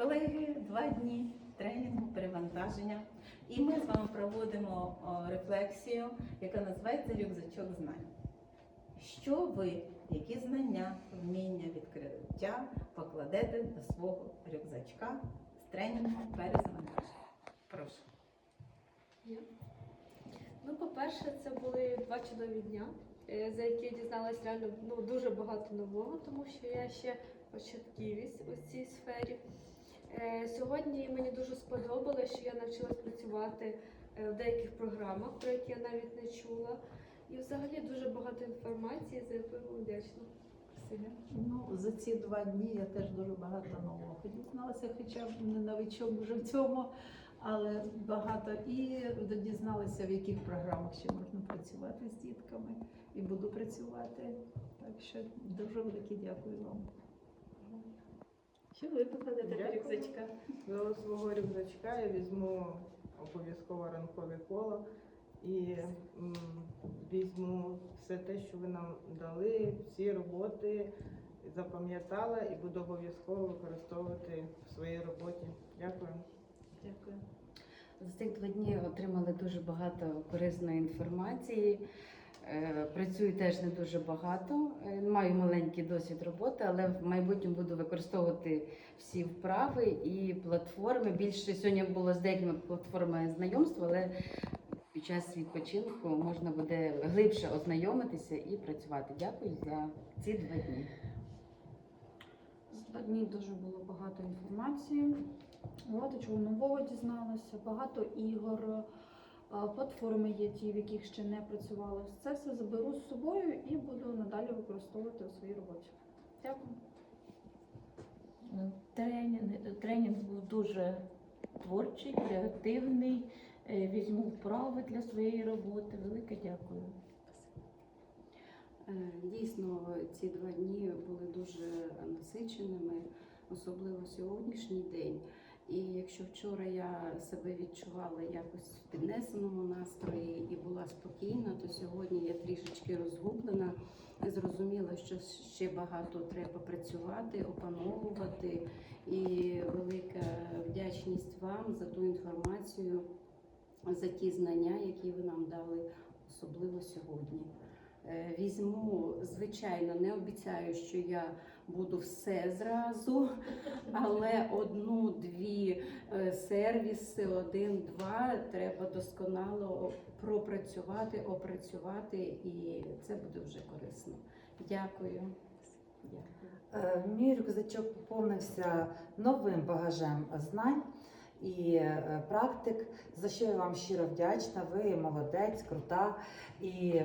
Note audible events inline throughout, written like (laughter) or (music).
Колеги, два дні тренінгу, перевантаження. І ми з вами проводимо рефлексію, яка називається рюкзачок знань. Що ви, які знання, вміння, відкриття покладете до свого рюкзачка з тренінгу перезавантаження? Прошу. Ну, по-перше, це були два чудові дня, е, за які я дізналась реально ну, дуже багато нового, тому що я ще початківець у цій сфері. Е, Сьогодні мені дуже сподобалось, що я навчилась працювати е, в деяких програмах, про які я навіть не чула. І взагалі дуже багато інформації, за яку я вдячна. Ну, за ці два дні я теж дуже багато нового дізналася, хоча б не новичок вже в цьому, але багато і дізналася, в яких програмах ще можна працювати з дітками, і буду працювати. Так що дуже велике дякую вам. Що ви покладете до рюкзачка? До свого рюкзачка я візьму обов'язково ранкове коло і м, візьму все те, що ви нам дали, всі роботи запам'ятала і буду обов'язково використовувати в своїй роботі. Дякую. Дякую. За цих два дні отримали дуже багато корисної інформації. Е, Працюю теж не дуже багато. Е, Маю маленький досвід роботи, але в майбутньому буду використовувати всі вправи і платформи. Більше сьогодні було з деякими платформами знайомства, але під час відпочинку можна буде глибше ознайомитися і працювати. Дякую за ці два дні. За два дні дуже було багато інформації, багато чого нового дізналася, багато ігор, платформи є ті, в яких ще не працювала. Це все заберу з собою і буду надалі використовувати у своїй роботі. Дякую. Тренінг, тренінг був дуже творчий, креативний. Е, Візьму вправи для своєї роботи. Велике дякую. Е, Дійсно, ці два дні були дуже насиченими, особливо сьогоднішній день. І якщо вчора я себе відчувала якось в піднесеному настрої і була спокійна, то сьогодні я трішечки розгублена. Зрозуміла, що ще багато треба працювати, опановувати. І велика вдячність вам за ту інформацію, за ті знання, які ви нам дали, особливо сьогодні. Е, Візьму, звичайно, не обіцяю, що я буду все зразу, але одну-дві е, сервіси, один-два треба досконало пропрацювати, опрацювати, і це буде вже корисно. Дякую. Дякую. Е, Мій рюкзачок поповнився новим багажем знань і е, практик, за що я вам щиро вдячна. Ви молодець, крута. І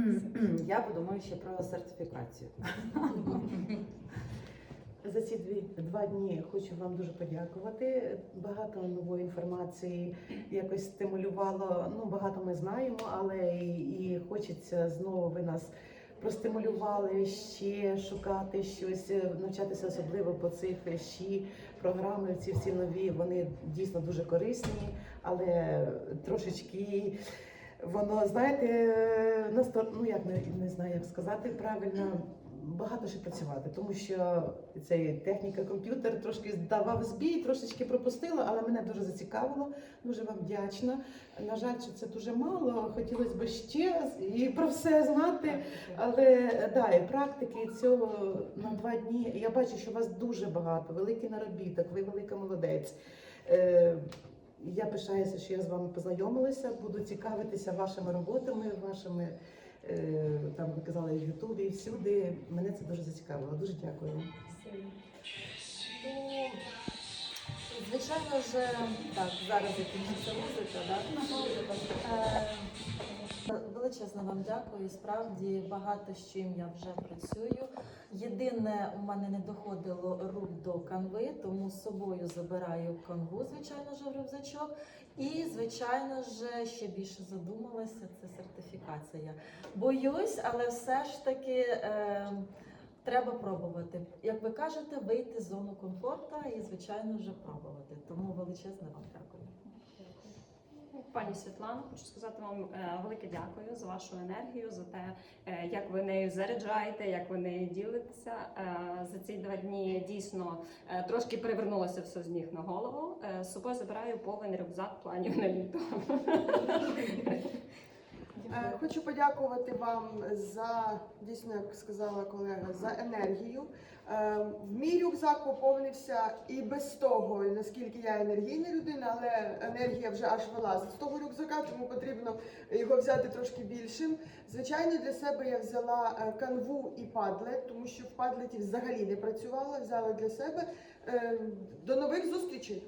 (clears throat) я подумаю ще про сертифікацію. (laughs) За ці дві два дні хочу вам дуже подякувати. Багато нової інформації якось стимулювало. Ну багато ми знаємо, але і, і хочеться знову ви нас простимулювали ще шукати щось, е, навчатися особливо по цих ще програми. Ці всі нові вони дійсно дуже корисні, але трошечки. Воно, знаєте, настор... ну як не, не знаю, як сказати правильно, багато ще працювати, тому що цей техніка комп'ютер трошки давав збій, трошечки пропустила, але мене дуже зацікавило. Дуже вам вдячна. На жаль, що це дуже мало. Хотілося б ще і про все знати. Але да, і практики цього на два дні. Я бачу, що вас дуже багато, великий наробіток, ви велика молодець. Е, я пишаюся, що я з вами познайомилася, буду цікавитися вашими роботами, вашими там ви казали в Ютубі і всюди. Мене це дуже зацікавило. Дуже дякую. Ну, звичайно ж, так, зараз закінчиться музика, так? Величезно вам дякую. Справді багато з чим я вже працюю. Єдине, у мене не доходило рук до канви, тому з собою забираю канву, звичайно ж, в рюкзачок. І, звичайно ж, ще більше задумалася, це сертифікація. Боюсь, але все ж таки. Е, Треба пробувати. Як ви кажете, вийти з зону комфорту і, звичайно, вже пробувати. Тому величезне вам дякую. Пані Світлана, хочу сказати вам е, велике дякую за вашу енергію, за те, е, як ви нею заряджаєте, як ви нею ділитеся. Е, За ці два дні дійсно трошки перевернулося все з ніг на голову. З собою забираю повний рюкзак планів на літо. (laughs) Е, Хочу подякувати вам за дійсно, як сказала колега, за енергію. Е, мій рюкзак поповнився і без того, наскільки я енергійна людина, але енергія вже аж вилазить з того рюкзака, тому потрібно його взяти трошки більшим. Звичайно, для себе я взяла е, канву і падлет, тому що в падлеті взагалі не працювала. Взяла для себе. До нових зустрічей!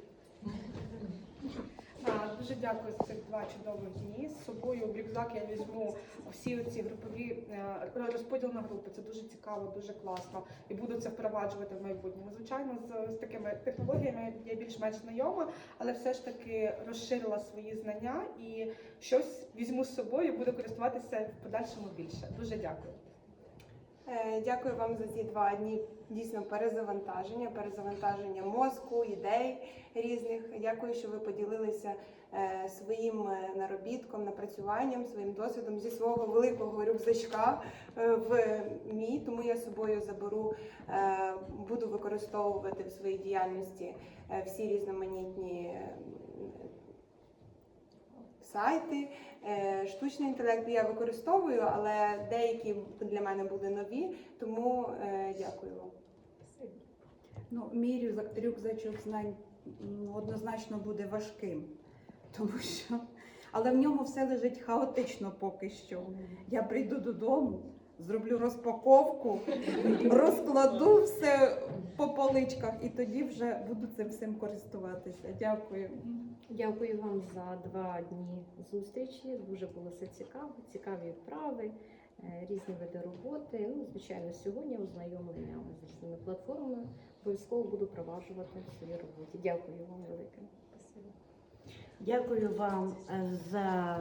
Дуже дякую за цих два чудових дні. З собою в рюкзак я візьму всі ці групові е, розподіл на групи. Це дуже цікаво, дуже класно. І буду це впроваджувати в майбутньому. Звичайно, з, з такими технологіями я більш-менш знайома, але все ж таки розширила свої знання і щось візьму з собою, буду користуватися в подальшому більше. Дуже дякую. Е, Дякую вам за ці два дні дійсно перезавантаження, перезавантаження мозку, ідей різних. Дякую, що ви поділилися е, своїм е, наробітком, напрацюванням, своїм досвідом зі свого великого рюкзачка в мій. Тому я собою заберу, буду використовувати в своїй діяльності всі різноманітні. Сайти, Е, Штучний інтелект я використовую, але деякі для мене були нові, тому е, дякую вам. Ну, мій рюкзачок знань однозначно буде важким, тому що але в ньому все лежить хаотично поки що. Я прийду додому, зроблю розпаковку, розкладу все по поличках і тоді вже буду цим всім користуватися. Дякую. Дякую вам за два дні зустрічі. Дуже було все цікаво, цікаві вправи, е, різні види роботи. Ну, звичайно, сьогодні ознайомлення з різними платформами. Обов'язково буду проваджувати в своїй роботі. Дякую вам велике. Дякую вам е, за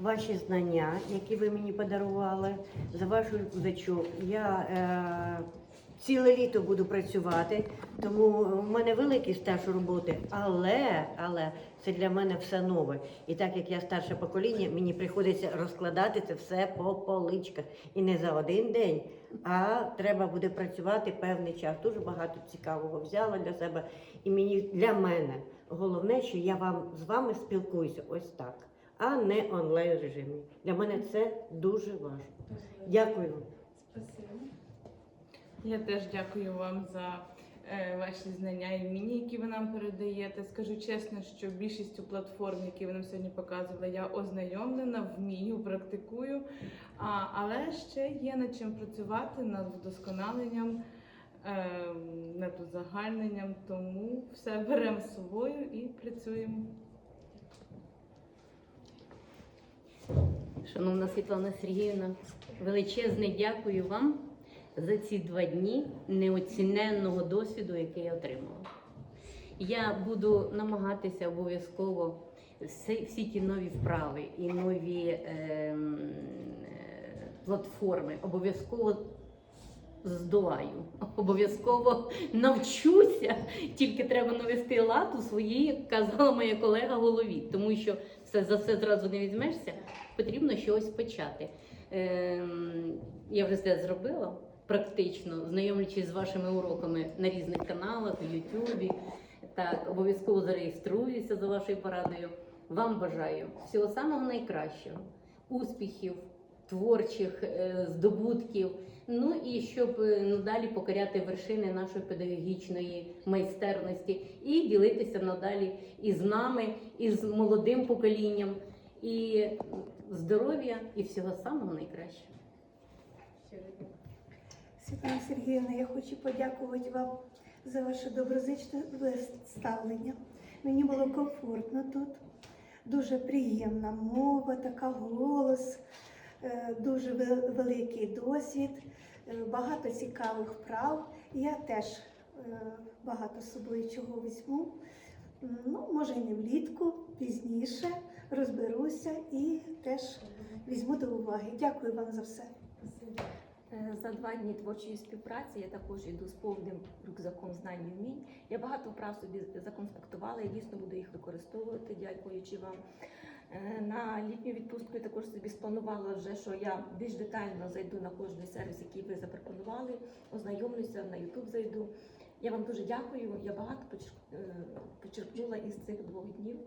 ваші знання, які ви мені подарували, за вашу рюкзачок. Я е, ціле літо буду працювати, тому в мене великий стаж роботи, але, але це для мене все нове. І так як я старше покоління, мені приходиться розкладати це все по поличках. І не за один день, а треба буде працювати певний час. Дуже багато цікавого взяла для себе. І мені для мене головне, що я вам з вами спілкуюся ось так, а не онлайн режимі. Для мене це дуже важливо. Дякую. Я теж дякую вам за е, ваші знання і вміння, які ви нам передаєте. Скажу чесно, що більшістю платформ, які ви нам сьогодні показували, я ознайомлена, вмію, практикую. А, але ще є над чим працювати, над вдосконаленням, е, над узагальненням. Тому все беремо з собою і працюємо. Шановна Світлана Сергіївна, величезне дякую вам за ці два дні неоціненного досвіду, який я отримала. Я буду намагатися обов'язково всі, всі ті нові вправи і нові ем, е, платформи обов'язково здолаю, обов'язково навчуся. Тільки треба навести лад у своїй, як казала моя колега, голові, тому що все за все зразу не візьмешся, потрібно щось почати. Ем, я вже це зробила практично, знайомлячись з вашими уроками на різних каналах, в Ютубі. Так, обов'язково зареєструюся за вашою порадою. Вам бажаю всього самого найкращого, успіхів, творчих е, здобутків. Ну і щоб е, надалі покоряти вершини нашої педагогічної майстерності і ділитися надалі із нами, і з молодим поколінням, і здоров'я, і всього самого найкращого. Світлана Сергіївна, я хочу подякувати вам за ваше доброзичне ставлення. Мені було комфортно тут. Дуже приємна мова, така голос, е, дуже великий досвід, е, багато цікавих вправ. Я теж е, багато собою чого візьму. Ну, може, і не влітку, пізніше розберуся і теж візьму до уваги. Дякую вам за все. Е, За два дні творчої співпраці я також йду з повним рюкзаком знань і вмінь. Я багато вправ собі законспектувала і дійсно буду їх використовувати, дякуючи вам. Е, На літню відпустку я також собі спланувала вже, що я більш детально зайду на кожний сервіс, який ви запропонували, ознайомлюся, на YouTube зайду. Я вам дуже дякую. Я багато е, почерпнула із цих двох днів.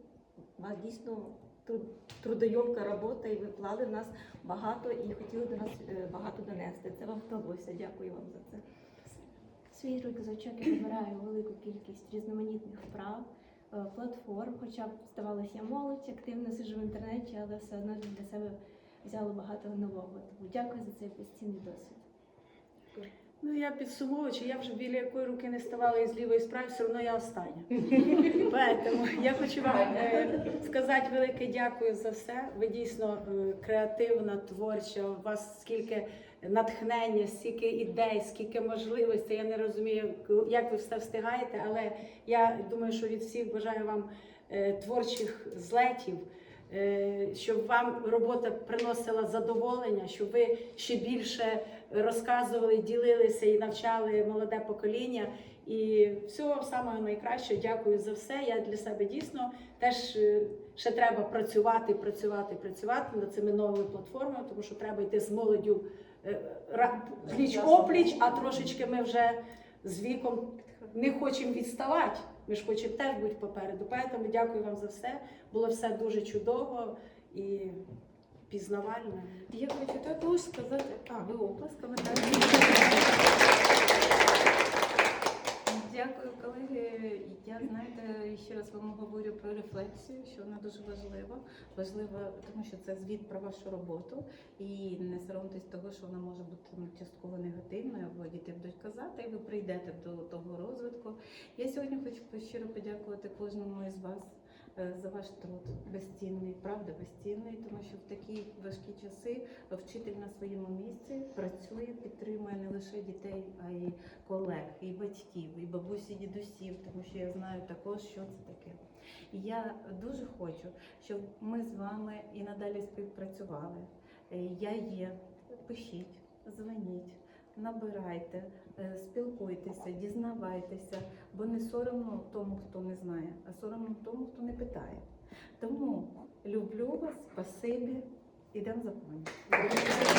Вас дійсно труд- трудойомка робота, і ви вклали в нас багато і хотіли до нас е, багато донести. Це вам вдалося. Дякую вам за це. Свій рюкзачок я вибираю велику кількість різноманітних вправ, е, платформ, хоча б здавалося, я молодь, активно сиджу в інтернеті, але все одно для себе взяла багато нового. Тому дякую за цей безцінний досвід. Ну, я підсумовуючи, я вже біля якої руки не ставала із лівої справи, все одно я остання. (laughs) Поэтому я хочу вам е, сказати велике дякую за все. Ви дійсно е, креативна, творча, у вас скільки натхнення, стільки ідей, скільки можливостей. Я не розумію, як ви все встигаєте, але я думаю, що від всіх бажаю вам е, творчих злетів. Е, Щоб вам робота приносила задоволення, щоб ви ще більше розказували, ділилися і навчали молоде покоління. І всього вам самого найкращого. Дякую за все. Я для себе дійсно теж е, ще треба працювати, працювати, працювати над цими новими платформами, тому що треба йти з молоддю е, пліч опліч, а трошечки ми вже з віком не хочемо відставати. Ми ж хочемо теж бути попереду. Тому дякую вам за все. Було все дуже чудово і пізнавально. Я хочу також сказати, а ви оплесками так. Дякую, колеги. Я знаєте, ще раз вам говорю про рефлексію, що вона дуже важлива. Важлива, тому що це звіт про вашу роботу. І не соромтесь того, що вона може бути ну, частково негативною, або діти будуть казати, і ви прийдете до того розвитку. Я сьогодні хочу щиро подякувати кожному із вас. Е, За ваш труд безцінний, правда безцінний, тому що в такі важкі часи вчитель на своєму місці працює, підтримує не лише дітей, а й колег, і батьків, і бабусі, і дідусів, тому що я знаю також, що це таке. І я дуже хочу, щоб ми з вами і надалі співпрацювали. Е, Я є, пишіть, дзвоніть, набирайте, спілкуйтеся, дізнавайтеся, бо не соромно тому, хто не знає, а соромно тому, хто не питає. Тому люблю вас, спасибі, ідемо за